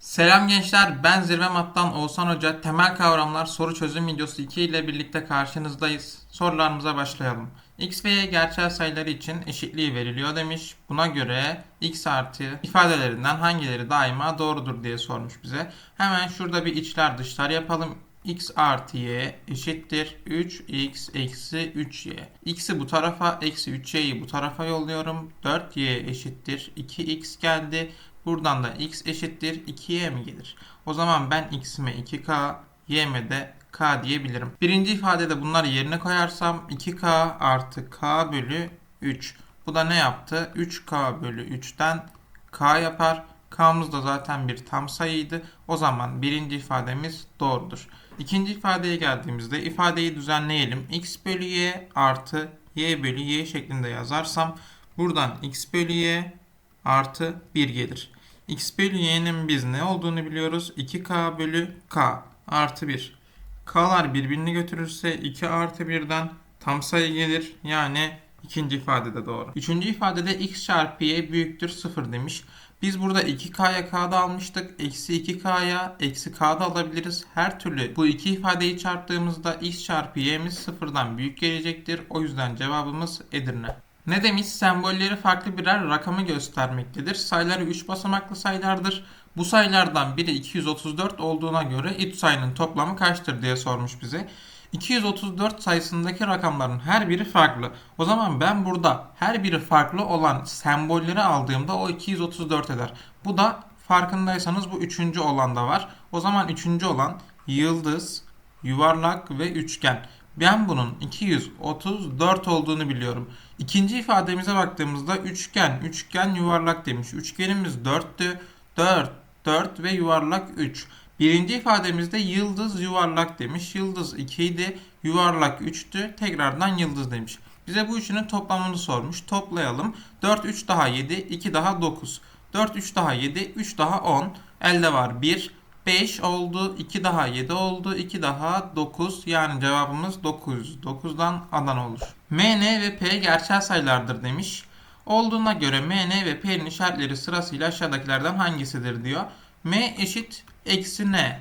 Selam gençler, ben Zirve Mat'tan Oğuzhan Hoca. Temel kavramlar soru çözüm videosu 2 ile birlikte karşınızdayız. Sorularımıza başlayalım. X ve Y gerçel sayıları için eşitliği veriliyor demiş. Buna göre x artı ifadelerinden hangileri daima doğrudur diye sormuş bize. Hemen şurada bir içler dışlar yapalım. x artı y eşittir 3x eksi 3y. x'i bu tarafa eksi 3y'yi bu tarafa yolluyorum. 4y eşittir 2x geldi. Buradan da x eşittir 2y mi gelir? O zaman ben x'ime 2k, y'ime de k diyebilirim. Birinci ifadede bunları yerine koyarsam 2k artı k bölü 3. Bu da ne yaptı? 3k bölü 3'ten k yapar. K'mız da zaten bir tam sayıydı. O zaman birinci ifademiz doğrudur. İkinci ifadeye geldiğimizde ifadeyi düzenleyelim. x bölü y artı y bölü y şeklinde yazarsam buradan x bölü y artı 1 gelir. X bölü y'nin biz ne olduğunu biliyoruz. 2k bölü k artı 1. k'lar birbirini götürürse 2 artı 1'den tam sayı gelir. Yani ikinci ifadede doğru. Üçüncü ifadede x çarpı y büyüktür 0 demiş. Biz burada 2k'ya k'da almıştık. Eksi 2k'ya eksi k'da alabiliriz. Her türlü bu iki ifadeyi çarptığımızda x çarpı y'miz sıfırdan büyük gelecektir. O yüzden cevabımız Edirne. Ne demiş? Sembolleri farklı birer rakamı göstermektedir. Sayıları 3 basamaklı sayılardır. Bu sayılardan biri 234 olduğuna göre iç sayının toplamı kaçtır diye sormuş bize. 234 sayısındaki rakamların her biri farklı. O zaman ben burada her biri farklı olan sembolleri aldığımda o 234 eder. Bu da farkındaysanız bu üçüncü olan da var. O zaman üçüncü olan yıldız, yuvarlak ve üçgen. Ben bunun 234 olduğunu biliyorum. İkinci ifademize baktığımızda üçgen, üçgen, yuvarlak demiş. Üçgenimiz 4'tü. 4, 4 ve yuvarlak 3. Birinci ifademizde yıldız yuvarlak demiş. Yıldız 2 idi. Yuvarlak 3'tü. Tekrardan yıldız demiş. Bize bu üçünün toplamını sormuş. Toplayalım. 4, 3 daha 7, 2 daha 9. 4, 3 daha 7, 3 daha 10. Elde var 1. 5 oldu. 2 daha 7 oldu. 2 daha 9. Yani cevabımız 9. 9'dan adan olur. M, N ve P gerçel sayılardır demiş. Olduğuna göre M, N ve P'nin işaretleri sırasıyla aşağıdakilerden hangisidir diyor. M eşit eksi N.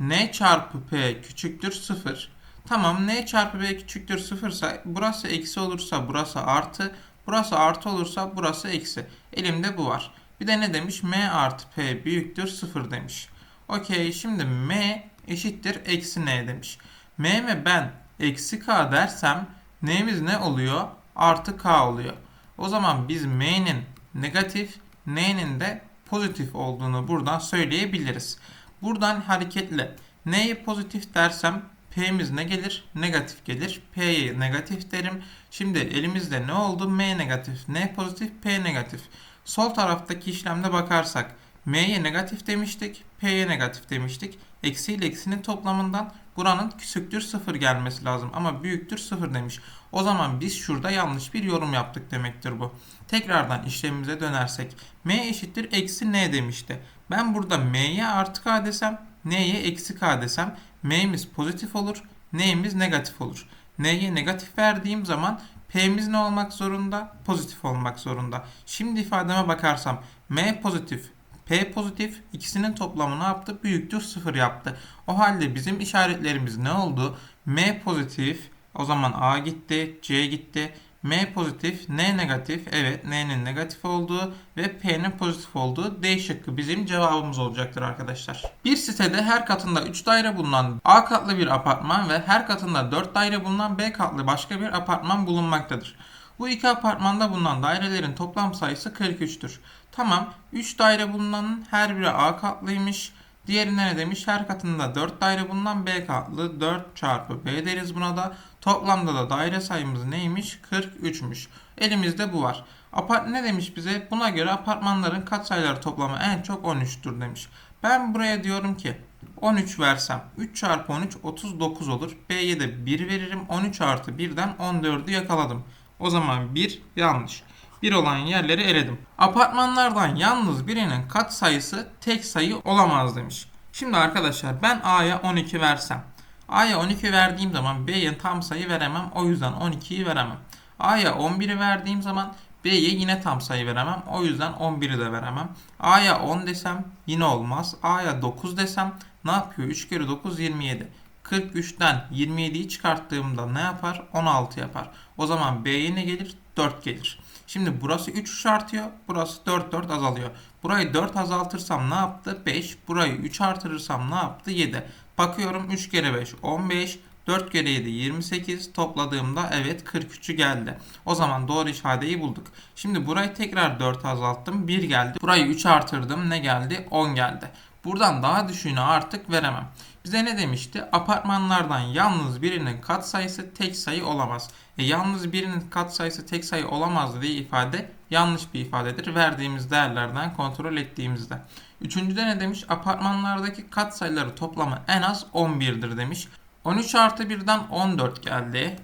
N çarpı P küçüktür 0. Tamam N çarpı P küçüktür 0 ise burası eksi olursa burası artı. Burası artı olursa burası eksi. Elimde bu var. Bir de ne demiş? M artı P büyüktür 0 demiş. Okey şimdi M eşittir eksi N demiş. M'me ben eksi K dersem N'miz ne oluyor? Artı K oluyor. O zaman biz M'nin negatif, N'nin de pozitif olduğunu buradan söyleyebiliriz. Buradan hareketle N'ye pozitif dersem P'miz ne gelir? Negatif gelir. P'ye negatif derim. Şimdi elimizde ne oldu? M negatif, N pozitif, P negatif. Sol taraftaki işlemde bakarsak M'ye negatif demiştik, P'ye negatif demiştik. Eksi ile eksinin toplamından buranın küçüktür 0 gelmesi lazım ama büyüktür 0 demiş. O zaman biz şurada yanlış bir yorum yaptık demektir bu. Tekrardan işlemimize dönersek M eşittir eksi N demişti. Ben burada M'ye artı K desem N'ye eksi K desem M'miz pozitif olur, N'miz negatif olur. N'ye negatif verdiğim zaman P'miz ne olmak zorunda? Pozitif olmak zorunda. Şimdi ifademe bakarsam M pozitif, P pozitif ikisinin toplamı ne yaptı? Büyüktür 0 yaptı. O halde bizim işaretlerimiz ne oldu? M pozitif o zaman A gitti, C gitti. M pozitif, N negatif. Evet N'nin negatif olduğu ve P'nin pozitif olduğu D şıkkı bizim cevabımız olacaktır arkadaşlar. Bir sitede her katında 3 daire bulunan A katlı bir apartman ve her katında 4 daire bulunan B katlı başka bir apartman bulunmaktadır. Bu iki apartmanda bulunan dairelerin toplam sayısı 43'tür. Tamam 3 daire bulunanın her biri A katlıymış. Diğerine ne demiş? Her katında 4 daire bulunan B katlı 4 çarpı B deriz buna da. Toplamda da daire sayımız neymiş? 43'müş. Elimizde bu var. Apart ne demiş bize? Buna göre apartmanların katsayıları toplamı en çok 13'tür demiş. Ben buraya diyorum ki 13 versem 3 çarpı 13 39 olur. B'ye de 1 veririm. 13 artı 1'den 14'ü yakaladım. O zaman 1 yanlış. 1 olan yerleri eledim. Apartmanlardan yalnız birinin kat sayısı tek sayı olamaz demiş. Şimdi arkadaşlar ben A'ya 12 versem. A'ya 12 verdiğim zaman B'ye tam sayı veremem. O yüzden 12'yi veremem. A'ya 11'i verdiğim zaman B'ye yine tam sayı veremem. O yüzden 11'i de veremem. A'ya 10 desem yine olmaz. A'ya 9 desem ne yapıyor? 3 kere 9 27. 43'ten 27'yi çıkarttığımda ne yapar? 16 yapar. O zaman B'ye ne gelir? 4 gelir. Şimdi burası 3 3 artıyor. Burası 4 4 azalıyor. Burayı 4 azaltırsam ne yaptı? 5. Burayı 3 artırırsam ne yaptı? 7. Bakıyorum 3 kere 5 15. 4 kere 7 28 topladığımda evet 43'ü geldi. O zaman doğru ifadeyi bulduk. Şimdi burayı tekrar 4 azalttım 1 geldi. Burayı 3 artırdım ne geldi? 10 geldi. Buradan daha düşüğünü artık veremem. Bize ne demişti? Apartmanlardan yalnız birinin katsayısı tek sayı olamaz. E, yalnız birinin katsayısı tek sayı olamaz diye ifade yanlış bir ifadedir. Verdiğimiz değerlerden kontrol ettiğimizde. Üçüncüde ne demiş? Apartmanlardaki katsayıları toplamı en az 11'dir demiş. 13 artı 1'den 14 geldi.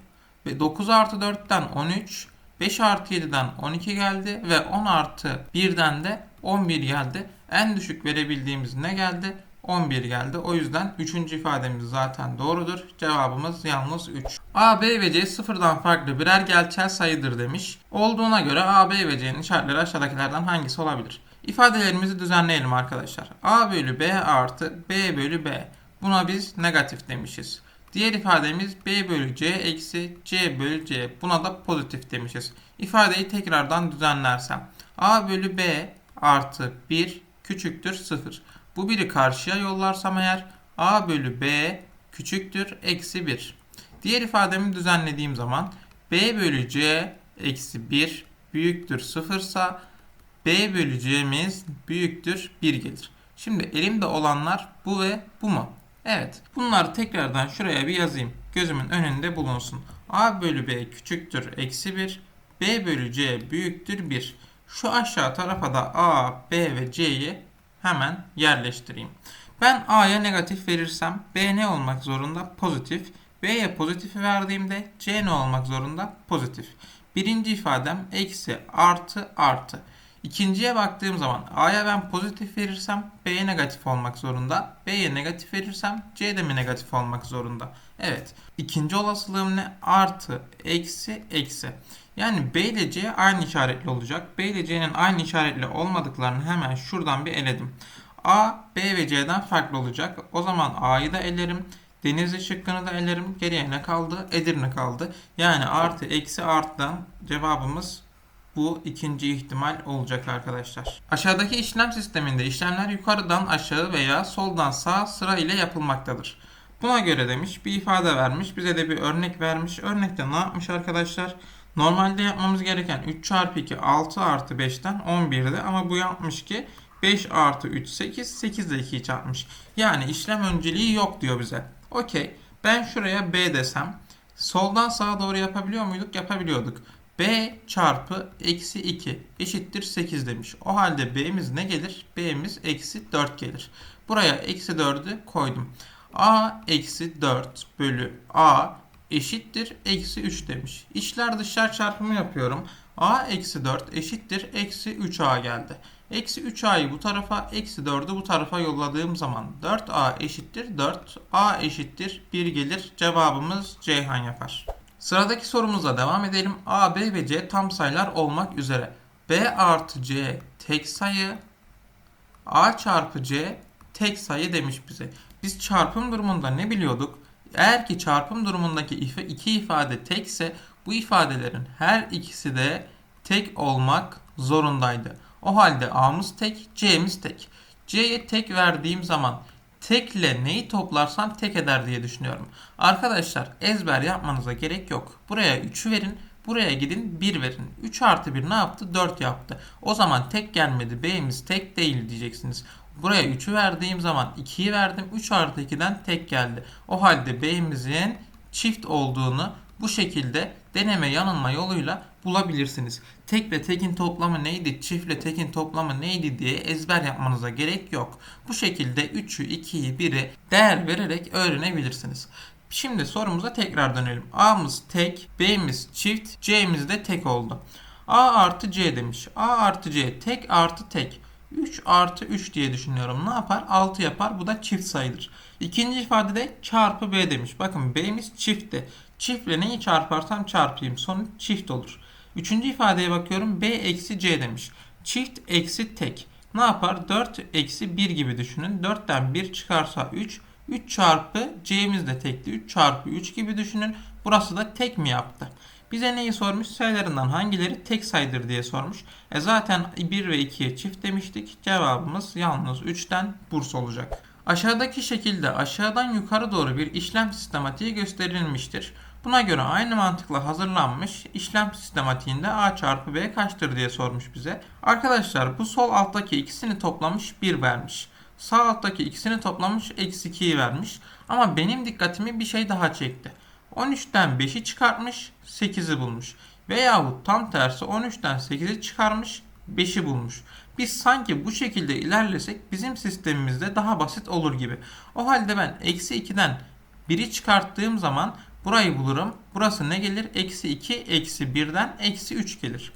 Ve 9 artı 4'ten 13. 5 artı 7'den 12 geldi. Ve 10 artı 1'den de 11 geldi. En düşük verebildiğimiz ne geldi? 11 geldi. O yüzden 3. ifademiz zaten doğrudur. Cevabımız yalnız 3. A, B ve C sıfırdan farklı birer gerçel sayıdır demiş. Olduğuna göre A, B ve C'nin işaretleri aşağıdakilerden hangisi olabilir? İfadelerimizi düzenleyelim arkadaşlar. A bölü B artı B bölü B. Buna biz negatif demişiz. Diğer ifademiz B bölü C eksi C bölü C. Buna da pozitif demişiz. İfadeyi tekrardan düzenlersem. A bölü B artı 1 küçüktür 0. Bu biri karşıya yollarsam eğer A bölü B küçüktür eksi 1. Diğer ifademi düzenlediğim zaman B bölü C eksi 1 büyüktür 0 ise B bölü C'miz büyüktür 1 gelir. Şimdi elimde olanlar bu ve bu mu? Evet. Bunları tekrardan şuraya bir yazayım. Gözümün önünde bulunsun. A bölü B küçüktür eksi 1. B bölü C büyüktür 1. Şu aşağı tarafa da A, B ve C'yi hemen yerleştireyim. Ben A'ya negatif verirsem B ne olmak zorunda? Pozitif. B'ye pozitifi verdiğimde C ne olmak zorunda? Pozitif. Birinci ifadem eksi artı artı. İkinciye baktığım zaman A'ya ben pozitif verirsem B'ye negatif olmak zorunda. B'ye negatif verirsem C de mi negatif olmak zorunda? Evet. İkinci olasılığım ne? Artı, eksi, eksi. Yani B ile C aynı işaretli olacak. B ile C'nin aynı işaretli olmadıklarını hemen şuradan bir eledim. A, B ve C'den farklı olacak. O zaman A'yı da elerim. Denizli şıkkını da elerim. Geriye ne kaldı? Edirne kaldı. Yani artı, eksi, arttan cevabımız bu ikinci ihtimal olacak arkadaşlar. Aşağıdaki işlem sisteminde işlemler yukarıdan aşağı veya soldan sağ sıra ile yapılmaktadır. Buna göre demiş bir ifade vermiş. Bize de bir örnek vermiş. Örnekte ne yapmış arkadaşlar? Normalde yapmamız gereken 3 çarpı 2 6 artı 5'ten 11'di ama bu yapmış ki 5 artı 3 8 8 ile 2'yi çarpmış. Yani işlem önceliği yok diyor bize. Okey. Ben şuraya B desem soldan sağa doğru yapabiliyor muyduk? Yapabiliyorduk. B çarpı eksi 2 eşittir 8 demiş. O halde B'miz ne gelir? B'miz eksi 4 gelir. Buraya eksi 4'ü koydum. A eksi 4 bölü A eşittir eksi 3 demiş. İçler dışlar çarpımı yapıyorum. A eksi 4 eşittir eksi 3A geldi. Eksi 3A'yı bu tarafa eksi 4'ü bu tarafa yolladığım zaman 4A eşittir 4. A eşittir 1 gelir. Cevabımız Ceyhan yapar. Sıradaki sorumuzla devam edelim. A, B ve C tam sayılar olmak üzere. B artı C tek sayı. A çarpı C tek sayı demiş bize. Biz çarpım durumunda ne biliyorduk? Eğer ki çarpım durumundaki iki ifade tekse bu ifadelerin her ikisi de tek olmak zorundaydı. O halde A'mız tek, C'miz tek. C'ye tek verdiğim zaman tekle neyi toplarsam tek eder diye düşünüyorum. Arkadaşlar ezber yapmanıza gerek yok. Buraya 3'ü verin. Buraya gidin 1 verin. 3 artı 1 ne yaptı? 4 yaptı. O zaman tek gelmedi. B'miz tek değil diyeceksiniz. Buraya 3'ü verdiğim zaman 2'yi verdim. 3 artı 2'den tek geldi. O halde B'mizin çift olduğunu bu şekilde deneme yanılma yoluyla bulabilirsiniz. Tek ve tekin toplamı neydi, çiftle tekin toplamı neydi diye ezber yapmanıza gerek yok. Bu şekilde 3'ü, 2'yi, 1'i değer vererek öğrenebilirsiniz. Şimdi sorumuza tekrar dönelim. A'mız tek, B'miz çift, C'miz de tek oldu. A artı C demiş. A artı C tek artı tek. 3 artı 3 diye düşünüyorum. Ne yapar? 6 yapar. Bu da çift sayıdır. İkinci ifadede çarpı B demiş. Bakın B'miz çiftti. Çiftle neyi çarparsam çarpayım. Sonuç çift olur. Üçüncü ifadeye bakıyorum. B eksi C demiş. Çift eksi tek. Ne yapar? 4 eksi 1 gibi düşünün. 4'ten 1 çıkarsa 3. 3 çarpı C'miz de tekti. 3 çarpı 3 gibi düşünün. Burası da tek mi yaptı? Bize neyi sormuş? Sayılarından hangileri tek sayıdır diye sormuş. E zaten 1 ve 2'ye çift demiştik. Cevabımız yalnız 3'ten burs olacak. Aşağıdaki şekilde aşağıdan yukarı doğru bir işlem sistematiği gösterilmiştir. Buna göre aynı mantıkla hazırlanmış işlem sistematiğinde a çarpı b kaçtır diye sormuş bize. Arkadaşlar bu sol alttaki ikisini toplamış 1 vermiş. Sağ alttaki ikisini toplamış eksi 2'yi vermiş. Ama benim dikkatimi bir şey daha çekti. 13'ten 5'i çıkartmış 8'i bulmuş. Veyahut tam tersi 13'ten 8'i çıkarmış 5'i bulmuş. Biz sanki bu şekilde ilerlesek bizim sistemimizde daha basit olur gibi. O halde ben eksi 2'den 1'i çıkarttığım zaman burayı bulurum. Burası ne gelir? Eksi 2 eksi 1'den eksi 3 gelir.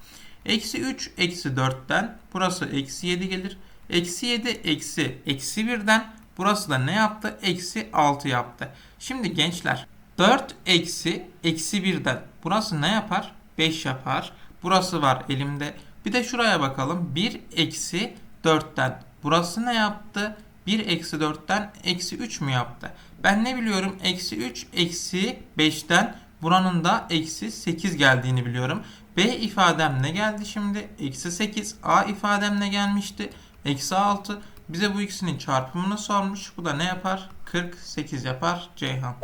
Eksi 3 eksi 4'ten burası eksi 7 gelir. Eksi 7 eksi eksi 1'den burası da ne yaptı? Eksi 6 yaptı. Şimdi gençler 4 eksi eksi 1'den burası ne yapar? 5 yapar. Burası var elimde. Bir de şuraya bakalım. 1 eksi 4'ten burası ne yaptı? 1 eksi 4'ten eksi 3 mü yaptı? Ben ne biliyorum? Eksi 3 eksi 5'ten buranın da eksi 8 geldiğini biliyorum. B ifadem ne geldi şimdi? Eksi 8. A ifadem ne gelmişti? Eksi 6. Bize bu ikisinin çarpımını sormuş. Bu da ne yapar? 48 yapar Ceyhan.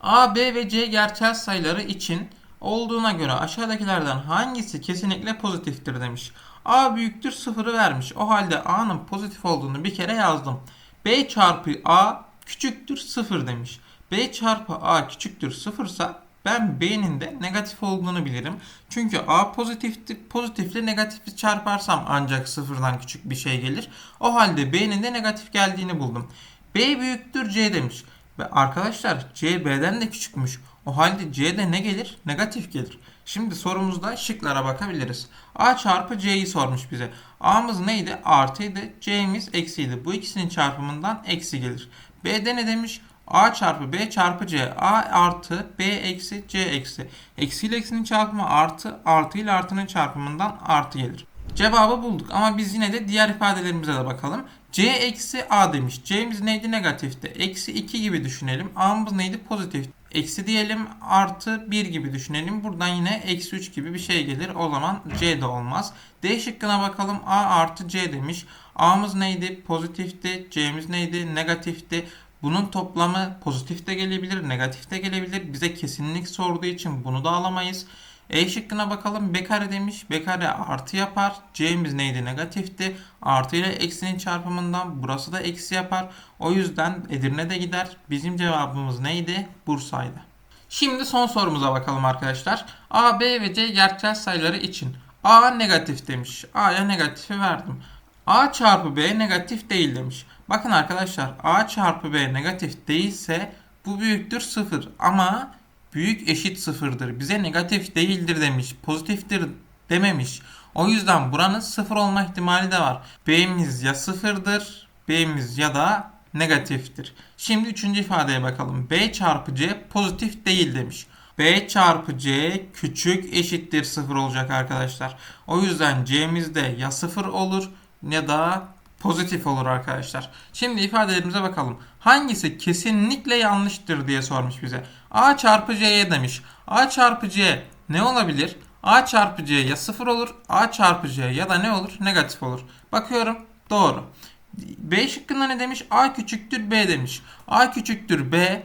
A, B ve C gerçel sayıları için olduğuna göre aşağıdakilerden hangisi kesinlikle pozitiftir demiş. A büyüktür 0'ı vermiş. O halde A'nın pozitif olduğunu bir kere yazdım. B çarpı A küçüktür 0 demiş. B çarpı A küçüktür 0 ise ben B'nin de negatif olduğunu bilirim. Çünkü A pozitifti, pozitifle negatifi çarparsam ancak sıfırdan küçük bir şey gelir. O halde B'nin de negatif geldiğini buldum. B büyüktür C demiş. Ve arkadaşlar C B'den de küçükmüş. O halde C'de ne gelir? Negatif gelir. Şimdi sorumuzda şıklara bakabiliriz. A çarpı C'yi sormuş bize. A'mız neydi? Artıydı. C'miz eksiydi. Bu ikisinin çarpımından eksi gelir. B'de ne demiş? A çarpı B çarpı C. A artı B eksi C eksi. Eksi ile eksinin çarpımı artı. Artı ile artının çarpımından artı gelir. Cevabı bulduk ama biz yine de diğer ifadelerimize de bakalım. C eksi A demiş. C'miz neydi? Negatifti. Eksi 2 gibi düşünelim. A'mız neydi? Pozitif. Eksi diyelim artı 1 gibi düşünelim. Buradan yine eksi 3 gibi bir şey gelir. O zaman C de olmaz. D şıkkına bakalım. A artı C demiş. A'mız neydi? Pozitifti. C'miz neydi? Negatifti. Bunun toplamı pozitif de gelebilir, negatif de gelebilir. Bize kesinlik sorduğu için bunu da alamayız. E şıkkına bakalım. B kare demiş. B kare artı yapar. C'miz neydi? Negatifti. Artı ile eksinin çarpımından burası da eksi yapar. O yüzden Edirne de gider. Bizim cevabımız neydi? Bursa'ydı. Şimdi son sorumuza bakalım arkadaşlar. A, B ve C gerçel sayıları için. A negatif demiş. A'ya negatifi verdim. A çarpı B negatif değil demiş. Bakın arkadaşlar A çarpı B negatif değilse bu büyüktür 0 ama büyük eşit sıfırdır. Bize negatif değildir demiş. Pozitiftir dememiş. O yüzden buranın sıfır olma ihtimali de var. B'miz ya sıfırdır, B'miz ya da negatiftir. Şimdi üçüncü ifadeye bakalım. B çarpı C pozitif değil demiş. B çarpı C küçük eşittir sıfır olacak arkadaşlar. O yüzden C'miz de ya sıfır olur ya da pozitif olur arkadaşlar. Şimdi ifadelerimize bakalım. Hangisi kesinlikle yanlıştır diye sormuş bize. A çarpı C'ye demiş. A çarpı C ne olabilir? A çarpı C ya sıfır olur. A çarpı C ya da ne olur? Negatif olur. Bakıyorum. Doğru. B şıkkında ne demiş? A küçüktür B demiş. A küçüktür B.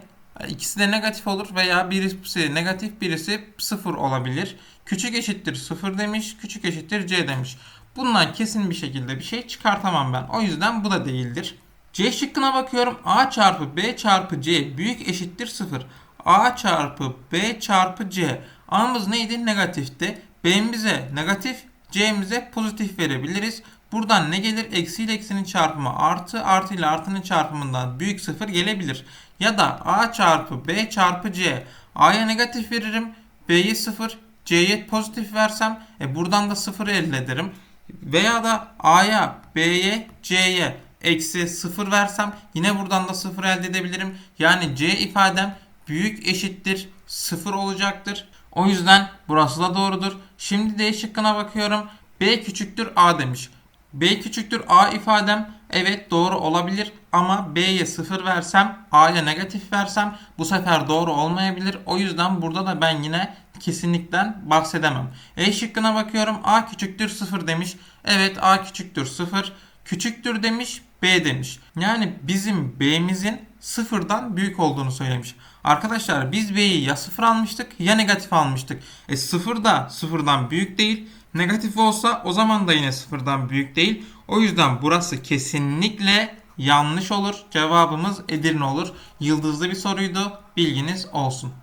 İkisi de negatif olur veya birisi negatif birisi sıfır olabilir. Küçük eşittir sıfır demiş. Küçük eşittir C demiş. Bundan kesin bir şekilde bir şey çıkartamam ben. O yüzden bu da değildir. C şıkkına bakıyorum. A çarpı B çarpı C büyük eşittir 0. A çarpı B çarpı C. A'mız neydi? Negatifti. B'mize negatif, C'mize pozitif verebiliriz. Buradan ne gelir? Eksi ile eksinin çarpımı artı, artı ile artının çarpımından büyük sıfır gelebilir. Ya da A çarpı B çarpı C. A'ya negatif veririm. B'ye sıfır, C'ye pozitif versem e buradan da sıfırı elde ederim. Veya da A'ya, B'ye, C'ye eksi 0 versem yine buradan da 0 elde edebilirim. Yani C ifadem büyük eşittir 0 olacaktır. O yüzden burası da doğrudur. Şimdi D şıkkına bakıyorum. B küçüktür A demiş. B küçüktür A ifadem evet doğru olabilir ama B'ye 0 versem A'ya negatif versem bu sefer doğru olmayabilir. O yüzden burada da ben yine kesinlikten bahsedemem. E şıkkına bakıyorum A küçüktür 0 demiş. Evet A küçüktür 0. Küçüktür demiş B demiş. Yani bizim B'mizin sıfırdan büyük olduğunu söylemiş. Arkadaşlar biz B'yi ya sıfır almıştık ya negatif almıştık. E sıfır da sıfırdan büyük değil. Negatif olsa o zaman da yine sıfırdan büyük değil. O yüzden burası kesinlikle yanlış olur. Cevabımız Edirne olur. Yıldızlı bir soruydu. Bilginiz olsun.